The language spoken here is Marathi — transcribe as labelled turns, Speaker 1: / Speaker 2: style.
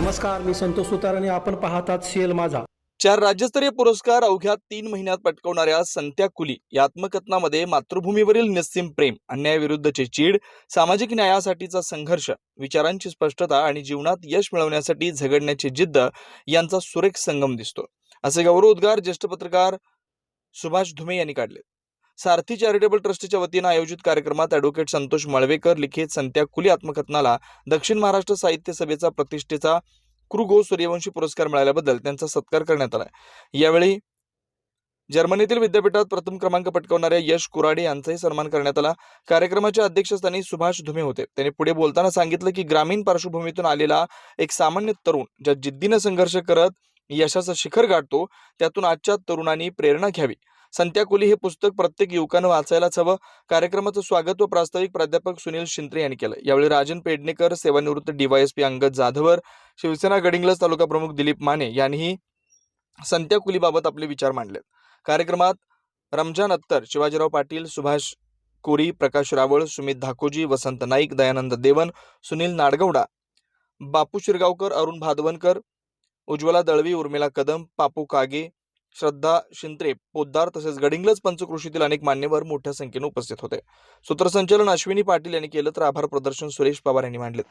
Speaker 1: नमस्कार मी संतोष सुतार आणि आपण पाहतात सीएल माझा.
Speaker 2: चार राज्यस्तरीय पुरस्कार अवघ्या तीन महिन्यात पटकवणाऱ्या संत्या कुली या आत्मकथनामध्ये मातृभूमीवरील निस्सीम प्रेम अन्यायाविरुद्धची चीड सामाजिक न्यायासाठीचा संघर्ष विचारांची स्पष्टता आणि जीवनात यश मिळवण्यासाठी झगडण्याची जिद्द यांचा सुरेख संगम दिसतो. असे गौरवोद्गार ज्येष्ठ पत्रकार सुभाष धुमे यांनी काढले. सारथी चॅरिटेबल ट्रस्टच्या वतीनं आयोजित कार्यक्रमात ॲडव्होकेट संतोष मळवेकर लिखित संत्या कुली आत्मकथनाला दक्षिण महाराष्ट्र साहित्य सभेचा प्रतिष्ठेचा क्रुगो सूर्यवंशी पुरस्कार मिळाल्याबद्दल त्यांचा सत्कार करण्यात आला. यावेळी जर्मनीतील विद्यापीठात प्रथम क्रमांक पटकावणाऱ्या यश कुराडे यांचाही सन्मान करण्यात आला. कार्यक्रमाच्या अध्यक्षस्थानी सुभाष धुमे होते. त्यांनी पुढे बोलताना सांगितलं की ग्रामीण पार्श्वभूमीतून आलेला एक सामान्य तरुण ज्या जिद्दीनं संघर्ष करत यशाचं शिखर गाठतो त्यातून आजच्या तरुणांनी प्रेरणा घ्यावी. संत्याकुली हे पुस्तक प्रत्येक युवकानं वाचायलाच हवं. कार्यक्रमाचं स्वागत व प्रास्ताविक प्राध्यापक सुनील शिंत्रे यांनी केलं. यावेळी राजन पेडणेकर सेवानिवृत्त डीवायएसपी अंगद जाधवर शिवसेना गडिंग्लज तालुका प्रमुख दिलीप माने यांनीही संत्या कुलीबाबत आपले विचार मांडले कार्यक्रमात रमजान अत्तर शिवाजीराव पाटील सुभाष कोरी प्रकाश रावळ सुमित धाकोजी वसंत नाईक दयानंद देवन सुनील नाडगौडा बापू शिरगावकर अरुण भादवनकर उज्ज्वला दळवी उर्मिला कदम पापू कागे श्रद्धा शिंत्रे पोद्दार तसेच गडिंग्लज पंचकृषीतील अनेक मान्यवर मोठ्या संख्येने उपस्थित होते. सूत्रसंचालन अश्विनी पाटील यांनी केलं तर आभार प्रदर्शन सुरेश पवार यांनी मांडले